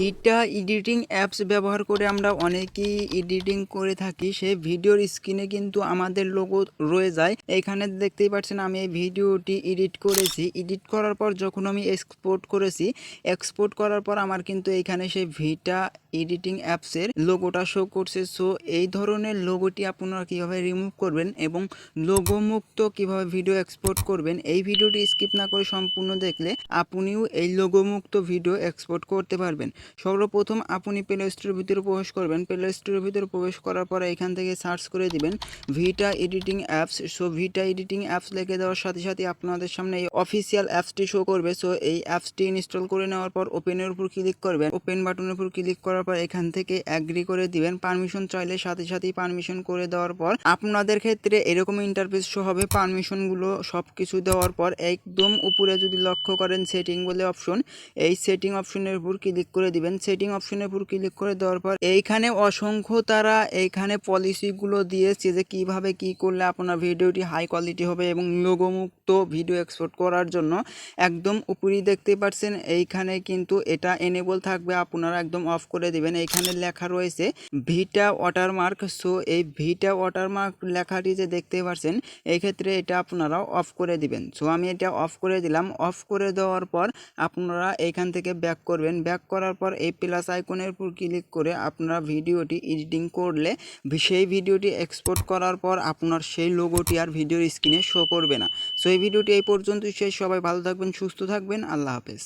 ভিটা editing apps ব্যবহার করে আমরা অনেকেই এডিটিং করে থাকি। সেই ভিডিওর স্ক্রিনে কিন্তু আমাদের লোগো রয়ে যায়। এখানে দেখতেই পাচ্ছেন আমি এই ভিডিওটি এডিট করেছি। এডিট করার পর যখন আমি এক্সপোর্ট করেছি এক্সপোর্ট করার পর আমার কিন্তু এইখানে সেই ভিটা এডিটিং অ্যাপসের লোগোটা শো করছে। সো এই ধরনের লোগোটি আপনারা কীভাবে রিমুভ করবেন এবং লোগো মুক্ত কীভাবে ভিডিও এক্সপোর্ট করবেন, এই ভিডিওটি স্কিপ না করে সম্পূর্ণ দেখলে আপনিও এই লোগো মুক্ত ভিডিও এক্সপোর্ট করতে পারবেন। সর্বপ্রথম আপনি প্লে স্টোরের ভিতরে প্রবেশ করবেন। প্লে স্টোরের ভিতরে প্রবেশ করার পরে এখান থেকে সার্চ করে দিবেন Vita editing apps so Vita editing apps লিখে দেওয়ার সাথে সাথে আপনাদের সামনে এই অফিসিয়াল অ্যাপসটি শো করবে। সো এই অ্যাপসটি ইনস্টল করে নেওয়ার পর ওপেনের উপর ক্লিক করবেন। ওপেন বাটনের উপর ক্লিক করার পর এখান থেকে অ্যাগ্রি করে দিবেন। পারমিশন চাইলে সাথে সাথেই পারমিশন করে দেওয়ার পর আপনাদের ক্ষেত্রে এরকম ইন্টারফেস শো হবে। পারমিশনগুলো সব কিছু দেওয়ার পর একদম উপরে যদি লক্ষ্য করেন সেটিং বলে অপশন এই সেটিং অপশনের উপর ক্লিক করে দিবেন। সেটিং অপশনের উপর ক্লিক করে দেওয়ার পর এইখানে অসংখ্য তারা এইখানে পলিসিগুলো দিয়েছে যে কীভাবে কি করলে আপনার ভিডিওটি হাই কোয়ালিটি হবে এবং লোগো মুক্ত ভিডিও এক্সপোর্ট করার জন্য। একদম উপরেই দেখতে পাচ্ছেন, এইখানে কিন্তু এটা এনেবল থাকবে। আপনারা একদম অফ করে দিবেন। এইখানে লেখা রয়েছে, ভিটা ওয়াটারমার্ক সো, এই ভিটা ওয়াটারমার্ক লেখাটি যে দেখতে পাচ্ছেন ক্ষেত্রে এটা আপনারা অফ করে দিবেন। সো, আমি এটা অফ করে দিলাম। অফ করে দেওয়ার পর আপনারা এইখান থেকে ব্যাক করবেন। ব্যাক করার পর এই প্লাস আইকনের উপর ক্লিক করে আপনারা ভিডিওটি এডিটিং করলে সেই ভিডিওটি এক্সপোর্ট করার পর আপনার সেই লোগোটি আর ভিডিওর স্ক্রিনে শো করবে না। সো, এই ভিডিওটি এই পর্যন্তই। শেষ সবাই ভালো থাকবেন, সুস্থ থাকবেন। আল্লাহ হাফেজ।